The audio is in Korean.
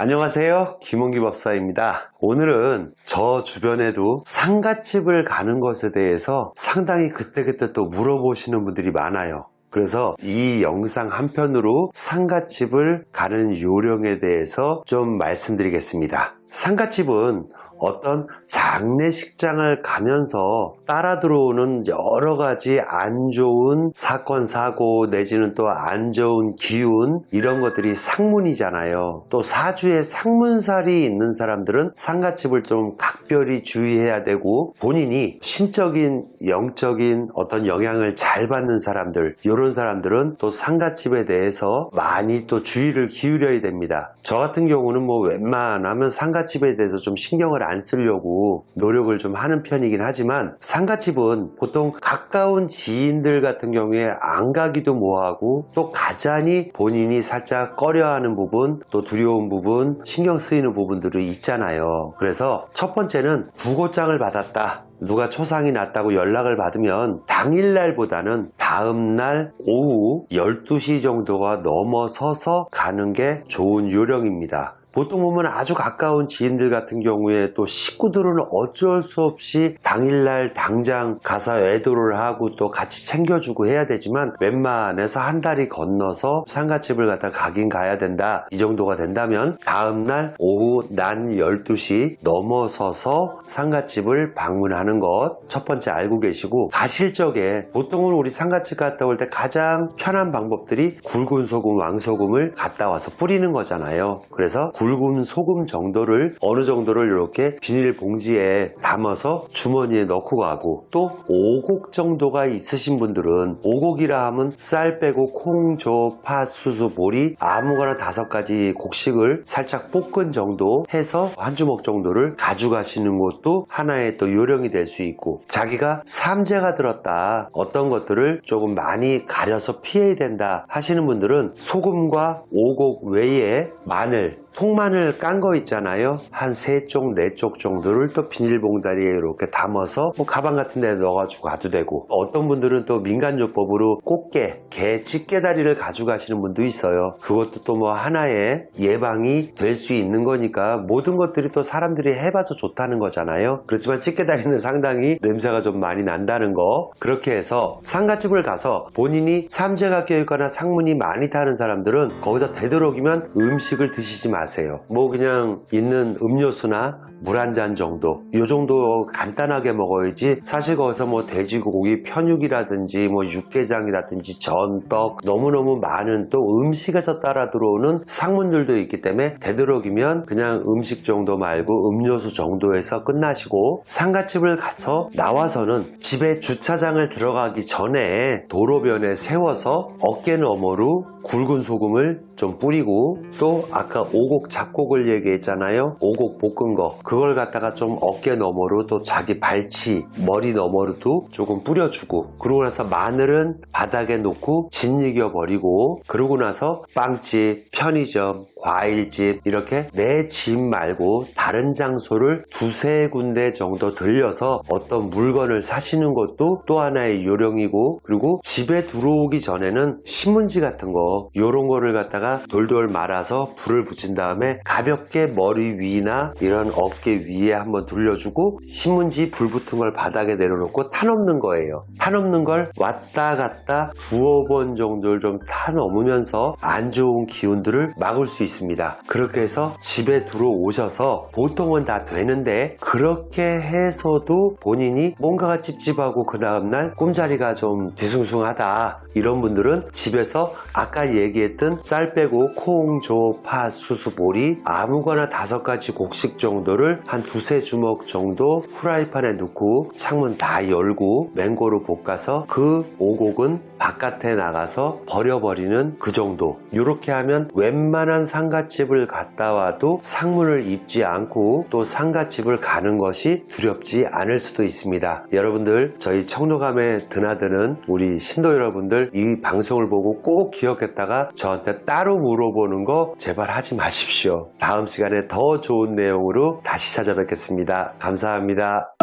안녕하세요. 김원기 법사입니다. 오늘은 저 주변에도 상갓집을 가는 것에 대해서 상당히 그때그때 또 물어보시는 분들이 많아요. 그래서 이 영상 한편으로 상갓집을 가는 요령에 대해서 좀 말씀드리겠습니다. 상갓집은 어떤 장례식장을 가면서 따라 들어오는 여러 가지 안 좋은 사건, 사고, 내지는 또 안 좋은 기운, 이런 것들이 상문이잖아요. 또 사주에 상문살이 있는 사람들은 상갓집을 좀 각별히 주의해야 되고 본인이 신적인, 영적인 어떤 영향을 잘 받는 사람들, 이런 사람들은 또 상갓집에 대해서 많이 또 주의를 기울여야 됩니다. 저 같은 경우는 뭐 웬만하면 상갓집에 대해서 좀 신경을 안 쓰려고 노력을 좀 하는 편이긴 하지만 상갓집은 보통 가까운 지인들 같은 경우에 안 가기도 뭐하고 또 가자니 본인이 살짝 꺼려하는 부분 또 두려운 부분 신경 쓰이는 부분들이 있잖아요 그래서 첫 번째는 부고장을 받았다 누가 초상이 났다고 연락을 받으면 당일날보다는 다음날 오후 12시 정도가 넘어서서 가는 게 좋은 요령입니다. 보통 보면 아주 가까운 지인들 같은 경우에 또 식구들은 어쩔 수 없이 당일날 당장 가서 애도를 하고 또 같이 챙겨주고 해야 되지만 웬만해서 한 달이 건너서 상가집을 갖다 가긴 가야 된다. 이 정도가 된다면 다음날 오후 난 12시 넘어서서 상가집을 방문하는 것 첫 번째 알고 계시고 가실 적에 보통은 우리 상가집 갔다 올 때 가장 편한 방법들이 굵은 소금, 왕소금을 갔다 와서 뿌리는 거잖아요. 그래서 굵은 소금 정도를 어느 정도를 이렇게 비닐 봉지에 담아서 주머니에 넣고 가고 또 오곡 정도가 있으신 분들은 오곡이라 하면 쌀 빼고 콩, 조, 팥, 수수, 보리 아무거나 다섯 가지 곡식을 살짝 볶은 정도 해서 한 주먹 정도를 가져가시는 것도 하나의 또 요령이 될 수 있고 자기가 삼재가 들었다 어떤 것들을 조금 많이 가려서 피해야 된다 하시는 분들은 소금과 오곡 외에 마늘 통마늘 깐 거 있잖아요. 한 세 쪽 네 쪽 정도를 또 비닐봉다리에 이렇게 담아서 뭐 가방 같은 데 넣어가지고 가도 되고. 어떤 분들은 또 민간요법으로 꽃게 개 집게다리를 가져가시는 분도 있어요. 그것도 또 뭐 하나의 예방이 될 수 있는 거니까 모든 것들이 또 사람들이 해봐서 좋다는 거잖아요. 그렇지만 집게다리는 상당히 냄새가 좀 많이 난다는 거. 그렇게 해서 상가집을 가서 본인이 삼재가 껴있거나 상문이 많이 타는 사람들은 거기서 되도록이면 음식을 드시지 마세요 뭐 그냥 있는 음료수나 물 한 잔 정도. 이 정도 간단하게 먹어야지 사실 거기서 뭐 돼지고기 편육이라든지 뭐 육개장이라든지 전떡 너무너무 많은 또 음식에서 따라 들어오는 상문들도 있기 때문에 되도록이면 그냥 음식 정도 말고 음료수 정도에서 끝나시고 상가집을 가서 나와서는 집에 주차장을 들어가기 전에 도로변에 세워서 어깨 너머로 굵은 소금을 좀 뿌리고 또 아까 오곡 잡곡을 얘기했잖아요. 오곡 볶은 거 그걸 갖다가 좀 어깨 너머로 또 자기 발치 머리 너머로도 조금 뿌려주고 그러고 나서 마늘은 바닥에 놓고 짓이겨 버리고 그러고 나서 빵집 편의점 과일집 이렇게 내 집 말고 다른 장소를 두세 군데 정도 들려서 어떤 물건을 사시는 것도 또 하나의 요령이고 그리고 집에 들어오기 전에는 신문지 같은 거 이런 거를 갖다가 돌돌 말아서 불을 붙인 다음에 가볍게 머리 위나 이런 어깨 위에 한번 둘러주고 신문지 불 붙은 걸 바닥에 내려놓고 타넘는 거예요. 타넘는 걸 왔다 갔다 두어 번 정도를 좀 타넘으면서 안 좋은 기운들을 막을 수 있 습니다. 그렇게 해서 집에 들어오셔서 보통은 다 되는데 그렇게 해서도 본인이 뭔가가 찝찝하고 그 다음날 꿈자리가 좀 뒤숭숭하다 이런 분들은 집에서 아까 얘기했던 쌀 빼고 콩, 조, 팥, 수수, 보리 아무거나 다섯 가지 곡식 정도를 한 두세 주먹 정도 후라이팬에 넣고 창문 다 열고 맹고로 볶아서 그 오곡은 바깥에 나가서 버려버리는 그 정도. 이렇게 하면 웬만한 상갓집을 갔다 와도 상문을 입지 않고 또 상갓집을 가는 것이 두렵지 않을 수도 있습니다. 여러분들 저희 청노감에 드나드는 우리 신도 여러분들 이 방송을 보고 꼭 기억했다가 저한테 따로 물어보는 거 제발 하지 마십시오. 다음 시간에 더 좋은 내용으로 다시 찾아뵙겠습니다. 감사합니다